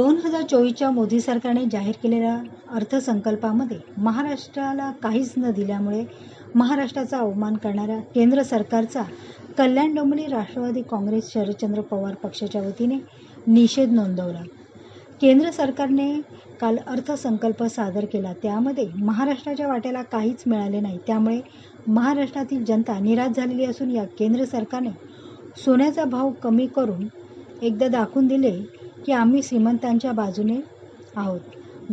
दोन हजार चोवीसच्या मोदी सरकारने जाहीर केलेल्या अर्थसंकल्पामध्ये महाराष्ट्राला काहीच न दिल्यामुळे महाराष्ट्राचा अवमान करणाऱ्या केंद्र सरकारचा कल्याण डोंबिवली राष्ट्रवादी काँग्रेस शरदचंद्र पवार पक्षाच्या वतीने निषेध नोंदवला. केंद्र सरकारने काल अर्थसंकल्प सादर केला. त्यामध्ये महाराष्ट्राच्या वाट्याला काहीच मिळाले नाही. त्यामुळे महाराष्ट्रातील जनता निराश झालेली असून या केंद्र सरकारने सोन्याचा भाव कमी करून एकदा दाखवून दिले की आम्ही श्रीमंतांच्या बाजूने आहोत.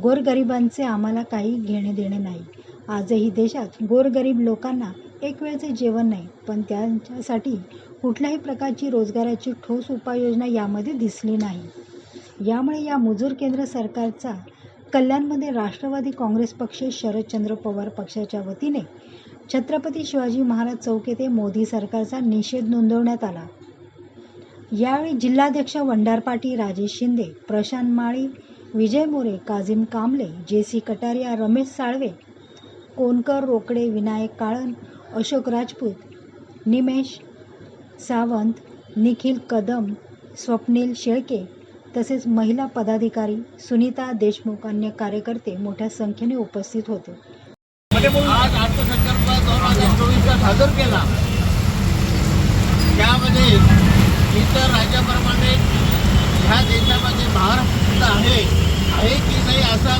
गोरगरिबांचे आम्हाला काही घेणे देणे नाही. आजही देशात गोरगरीब लोकांना एक वेळचे जेवण नाही पण त्यांच्यासाठी कुठल्याही प्रकारची रोजगाराची ठोस उपाययोजना यामध्ये दिसली नाही. यामुळे या मुजूर केंद्र सरकारचा कल्याणमध्ये राष्ट्रवादी काँग्रेस पक्ष शरदचंद्र पवार पक्षाच्या वतीने छत्रपती शिवाजी महाराज चौक येथे मोदी सरकारचा निषेध नोंदवण्यात आला. यावेळी जिल्हाध्यक्ष वंडारपाटी राजेश शिंदे प्रशांत माळी विजय मोरे काझिम कांबळे जे सी कटारिया रमेश साळवे कोनकर रोकडे विनायक काळन अशोक राजपूत निमेश सावंत निखिल कदम स्वप्नील शेळके तसेच महिला पदाधिकारी सुनीता देशमुख अन्य कार्यकर्ते मोठ्या संख्येने उपस्थित होते. आज अर्थसंकल्प दोन हजार चोवीसला सादर केला. त्यामध्ये इतर राज्याप्रमाणे ह्या देशामध्ये महाराष्ट्र आहे आहे की नाही असा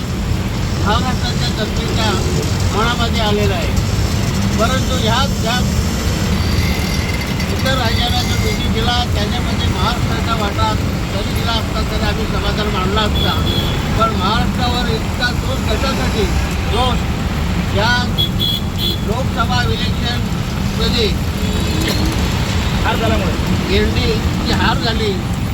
महाराष्ट्राच्या जनतेच्या मनामध्ये आलेला आहे. परंतु ह्या ज्या इतर राज्याला जो निधी दिला त्याच्यामध्ये महाराष्ट्राचा वाटा जरी दिला असता तरी आम्ही समाधान मानला असता. पण महाराष्ट्रावर इतका दोष कशासाठी? दोष या लोकसभा इलेक्शनमध्ये हार झाल्यामुळे. एरडीची हार झाली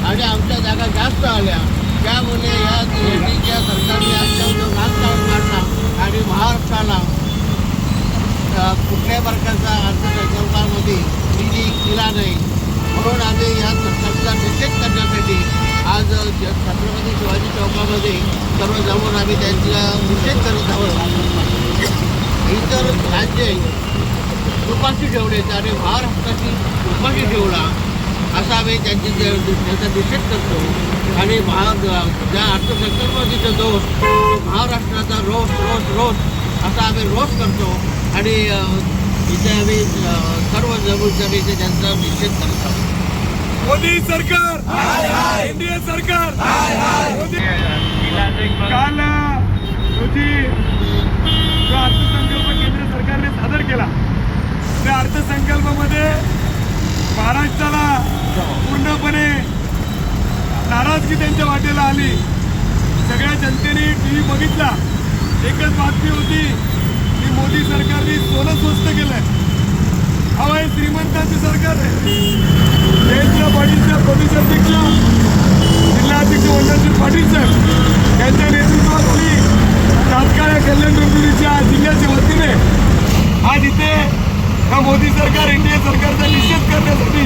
आणि आमच्या जागा जास्त आल्या. त्यामुळे या एरडीच्या सरकारने आमच्या जो काढला आणि महाराष्ट्राला कुठल्या कुठल्याही प्रकारचा अर्थसंकल्पामध्ये निधी दिला नाही. म्हणून आम्ही या सरकारचा निषेध करण्यासाठी आज छत्रपती शिवाजी चौकामध्ये सर्व जमून आम्ही त्यांचा निषेध करत आहोत. इतर राज्य उपाशी ठेवलेत आणि महाराष्ट्राची उपाशी ठेवला असा आम्ही त्यांची त्याचा निषेध करतो. आणि महा ज्या अर्थसंकल्पाचा दोष तो महाराष्ट्राचा रोष रोष रोष असा आम्ही रोष करतो. आणि इथे आम्ही सर्व जमून इथे त्यांचा निषेध करत. मोदी सरकार! एनडीए सरकार! काल रोजी जो अर्थसंकल्प केंद्र सरकारने सादर केला त्या अर्थसंकल्पामध्ये महाराष्ट्राला पूर्णपणे नाराजगी त्यांच्या वाटेला आली. सगळ्या जनतेने टी व्ही बघितला. एकच बातमी होती की मोदी सरकारने सोनं स्वस्त केलंय. हवं श्रीमंतांचं सरकार आहे जयंत पाटीलच्या प्रदेशाध्यक्ष जिल्हाध्यक्ष वंदनशील पाटील साहेब यांच्या नेतृत्वाखाली तात्काळ या कल्याण डोंबिवलीच्या जिल्ह्याच्या वतीने आज इथे हा मोदी सरकार एनडीए सरकारचा निषेध करण्यासाठी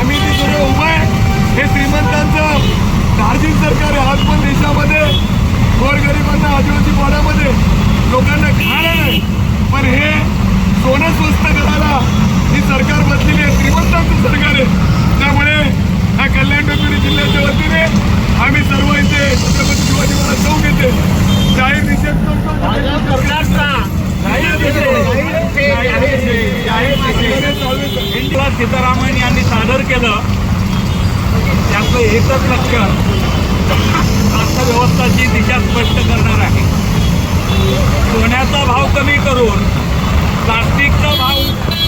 आम्ही तिथे सर्व उभं आहे. हे श्रीमंतांचं दार्जिन सरकार आहे आज पण देशामध्ये गोरगरिबांना आदिवासी पाड्यामध्ये लोकांना खाणं नाही पण हे सोनं स्वस्त करायला ही सरकार बसलेली आहे श्रीमंतांचं सरकार आहे त्यामुळे ह्या कल्याण डोंबिवली जिल्ह्याच्या वतीने आम्ही सर्व इथे छत्रपती शिवाजी महाराज चौक येथे जाहीर निषेध करतो निर्मला सीतारामन यांनी सादर केलं त्याचं एकच लक्ष अर्थव्यवस्थाची दिशा स्पष्ट करणार आहे. सोन्याचा भाव कमी करून प्लास्टिकचा भाव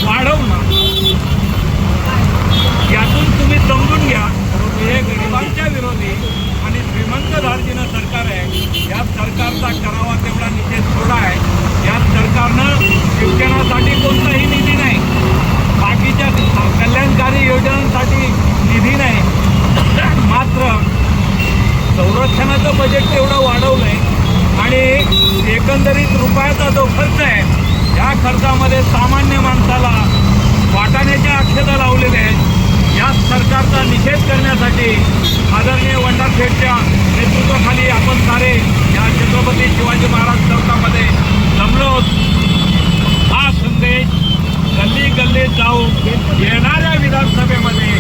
वाढवणं यातून तुम्ही समजून घ्या हे गरिबांच्या विरोधी आणि श्रीमंत धार्जिनं सरकार आहे या सरकारचा करावा तेवढा निषेध थोडा आहे या सरकारनं शिक्षणासाठी कोणताही निधी नाही बाकीच्या कल्याणकारी योजनांसाठी निधी नाही मात्र संरक्षणाचं बजेट तेवढं वाढवलं आहे आणि एकंदरीत रुपयाचा जो खर्च आहे या खर्चामध्ये सामान्य माणसाला वाटाण्याच्या अक्षता लावलेल्या आहेत. या सरकारचा निषेध करण्यासाठी आदरणीय वंडार शेठच्या नेतृत्वाखाली आपण सारे या छत्रपती शिवाजी महाराज चौकामध्ये जमलो हा संदेश गल्ली गल्लीत जाऊन येणाऱ्या विधानसभेमध्ये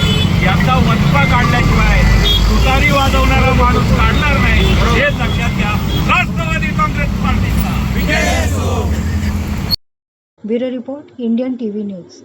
याचा वचपा काढल्याशिवाय तुतारी वाजवणारा माणूस Bureau Report, Indian TV News.